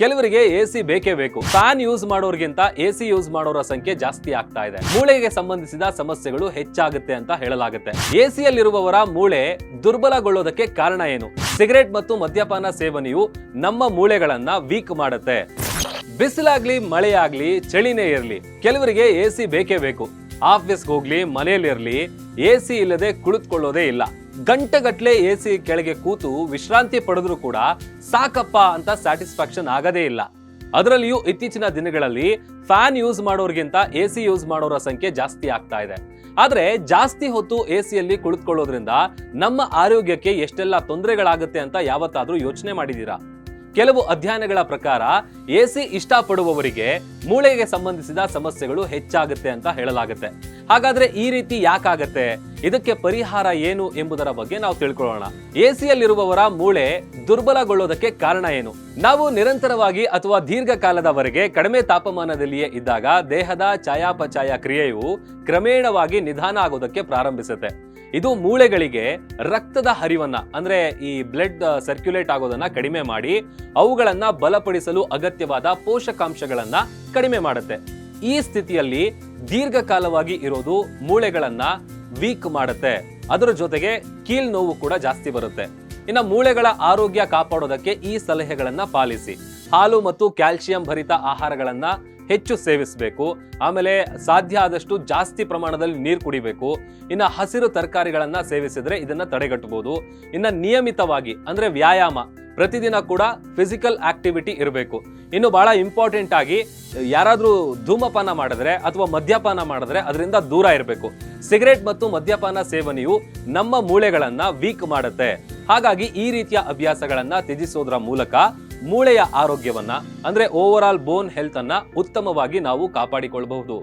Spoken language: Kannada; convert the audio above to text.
ಕೆಲವರಿಗೆ ಎ ಸಿ ಬೇಕೇ ಬೇಕು. ಫ್ಯಾನ್ ಯೂಸ್ ಮಾಡೋರ್ಗಿಂತ ಎ ಸಿ ಯೂಸ್ ಮಾಡೋರ ಸಂಖ್ಯೆ ಜಾಸ್ತಿ ಆಗ್ತಾ ಇದೆ. ಮೂಳೆಗೆ ಸಂಬಂಧಿಸಿದ ಸಮಸ್ಯೆಗಳು ಹೆಚ್ಚಾಗುತ್ತೆ ಅಂತ ಹೇಳಲಾಗುತ್ತೆ. ಎ ಸಿಯಲ್ಲಿರುವವರ ಮೂಳೆ ದುರ್ಬಲಗೊಳ್ಳೋದಕ್ಕೆ ಕಾರಣ ಏನು? ಸಿಗರೆಟ್ ಮತ್ತು ಮದ್ಯಪಾನ ಸೇವನೆಯು ನಮ್ಮ ಮೂಳೆಗಳನ್ನ ವೀಕ್ ಮಾಡುತ್ತೆ. ಬಿಸಿಲಾಗ್ಲಿ, ಮಳೆಯಾಗ್ಲಿ, ಚಳಿನೇ ಇರಲಿ, ಕೆಲವರಿಗೆ ಎ ಸಿ ಬೇಕೇ ಬೇಕು. ಆಫೀಸ್ಗೆ ಹೋಗ್ಲಿ, ಮನೆಯಲ್ಲಿರ್ಲಿ ಎ ಸಿ ಇಲ್ಲದೆ ಕುಳಿತುಕೊಳ್ಳೋದೇ ಇಲ್ಲ. ಗಂಟೆಗಟ್ಲೆ ಎ ಸಿ ಕೆಳಗೆ ಕೂತು ವಿಶ್ರಾಂತಿ ಪಡೆದ್ರೂ ಕೂಡ ಸಾಕಪ್ಪ ಅಂತ ಸ್ಯಾಟಿಸ್ಫ್ಯಾಕ್ಷನ್ ಆಗದೇ ಇಲ್ಲ. ಅದರಲ್ಲಿಯೂ ಇತ್ತೀಚಿನ ದಿನಗಳಲ್ಲಿ ಫ್ಯಾನ್ ಯೂಸ್ ಮಾಡೋರ್ಗಿಂತ ಎ ಸಿ ಯೂಸ್ ಮಾಡೋರ ಸಂಖ್ಯೆ ಜಾಸ್ತಿ ಆಗ್ತಾ ಇದೆ. ಆದರೆ ಜಾಸ್ತಿ ಹೊತ್ತು ಎ ಸಿಯಲ್ಲಿ ಕುಳಿತುಕೊಳ್ಳೋದ್ರಿಂದ ನಮ್ಮ ಆರೋಗ್ಯಕ್ಕೆ ಎಷ್ಟೆಲ್ಲ ತೊಂದರೆಗಳಾಗುತ್ತೆ ಅಂತ ಯಾವತ್ತಾದ್ರೂ ಯೋಚನೆ ಮಾಡಿದೀರಾ? ಕೆಲವು ಅಧ್ಯಯನಗಳ ಪ್ರಕಾರ ಎ ಸಿ ಇಷ್ಟಪಡುವವರಿಗೆ ಮೂಳೆಗೆ ಸಂಬಂಧಿಸಿದ ಸಮಸ್ಯೆಗಳು ಹೆಚ್ಚಾಗುತ್ತೆ ಅಂತ ಹೇಳಲಾಗುತ್ತೆ. ಹಾಗಾದ್ರೆ ಈ ರೀತಿ ಯಾಕಾಗತ್ತೆ? ಇದಕ್ಕೆ ಪರಿಹಾರ ಏನು ಎಂಬುದರ ಬಗ್ಗೆ ನಾವು ತಿಳ್ಕೊಳ್ಳೋಣ. ಎ ಸಿಯಲ್ಲಿರುವವರ ಮೂಳೆ ದುರ್ಬಲಗೊಳ್ಳೋದಕ್ಕೆ ಕಾರಣ ಏನು? ನಾವು ನಿರಂತರವಾಗಿ ಅಥವಾ ದೀರ್ಘಕಾಲದವರೆಗೆ ಕಡಿಮೆ ತಾಪಮಾನದಲ್ಲಿಯೇ ಇದ್ದಾಗ ದೇಹದ ಚಯಾಪಚಯ ಕ್ರಿಯೆಯು ಕ್ರಮೇಣವಾಗಿ ನಿಧಾನ ಆಗೋದಕ್ಕೆ ಪ್ರಾರಂಭಿಸುತ್ತೆ. ಇದು ಮೂಳೆಗಳಿಗೆ ರಕ್ತದ ಹರಿವನ್ನ, ಅಂದ್ರೆ ಈ ಬ್ಲಡ್ ಸರ್ಕ್ಯುಲೇಟ್ ಆಗೋದನ್ನ ಕಡಿಮೆ ಮಾಡಿ, ಅವುಗಳನ್ನ ಬಲಪಡಿಸಲು ಅಗತ್ಯವಾದ ಪೋಷಕಾಂಶಗಳನ್ನ ಕಡಿಮೆ ಮಾಡುತ್ತೆ. ಈ ಸ್ಥಿತಿಯಲ್ಲಿ ದೀರ್ಘಕಾಲವಾಗಿ ಇರೋದು ಮೂಳೆಗಳನ್ನ ವೀಕ್ ಮಾಡುತ್ತೆ. ಅದರ ಜೊತೆಗೆ ಕೀಲ್ ನೋವು ಕೂಡ ಜಾಸ್ತಿ ಬರುತ್ತೆ. ಇನ್ನು ಮೂಳೆಗಳ ಆರೋಗ್ಯ ಕಾಪಾಡೋದಕ್ಕೆ ಈ ಸಲಹೆಗಳನ್ನ ಪಾಲಿಸಿ. ಹಾಲು ಮತ್ತು ಕ್ಯಾಲ್ಸಿಯಂ ಭರಿತ ಆಹಾರಗಳನ್ನ ಹೆಚ್ಚು ಸೇವಿಸಬೇಕು. ಆಮೇಲೆ ಸಾಧ್ಯ ಆದಷ್ಟು ಜಾಸ್ತಿ ಪ್ರಮಾಣದಲ್ಲಿ ನೀರು ಕುಡಿಬೇಕು. ಇನ್ನ ಹಸಿರು ತರಕಾರಿಗಳನ್ನ ಸೇವಿಸಿದ್ರೆ ಇದನ್ನ ತಡೆಗಟ್ಟಬಹುದು ಇನ್ನ ನಿಯಮಿತವಾಗಿ ಅಂದ್ರೆ ವ್ಯಾಯಾಮ. ಪ್ರತಿದಿನ ಕೂಡ ಫಿಸಿಕಲ್ ಆಕ್ಟಿವಿಟಿ ಇರಬೇಕು. ಇನ್ನು ಬಹಳ ಇಂಪಾರ್ಟೆಂಟ್ ಆಗಿ, ಯಾರಾದರೂ ಧೂಮಪಾನ ಮಾಡಿದ್ರೆ ಅಥವಾ ಮದ್ಯಪಾನ ಮಾಡಿದ್ರೆ ಅದರಿಂದ ದೂರ ಇರಬೇಕು. ಸಿಗರೆಟ್ ಮತ್ತು ಮದ್ಯಪಾನ ಸೇವನೆಯು ನಮ್ಮ ಮೂಳೆಗಳನ್ನು ವೀಕ್ ಮಾಡುತ್ತೆ. ಹಾಗಾಗಿ ಈ ರೀತಿಯ ಅಭ್ಯಾಸಗಳನ್ನು ತ್ಯಜಿಸೋದ್ರ ಮೂಲಕ ಮೂಳೆಯ ಆರೋಗ್ಯವನ್ನ, ಅಂದ್ರೆ ಓವರ್ ಬೋನ್ ಹೆಲ್ತ್ ಉತ್ತಮವಾಗಿ ನಾವು ಕಾಪಾಡಿಕೊಳ್ಳಬಹುದು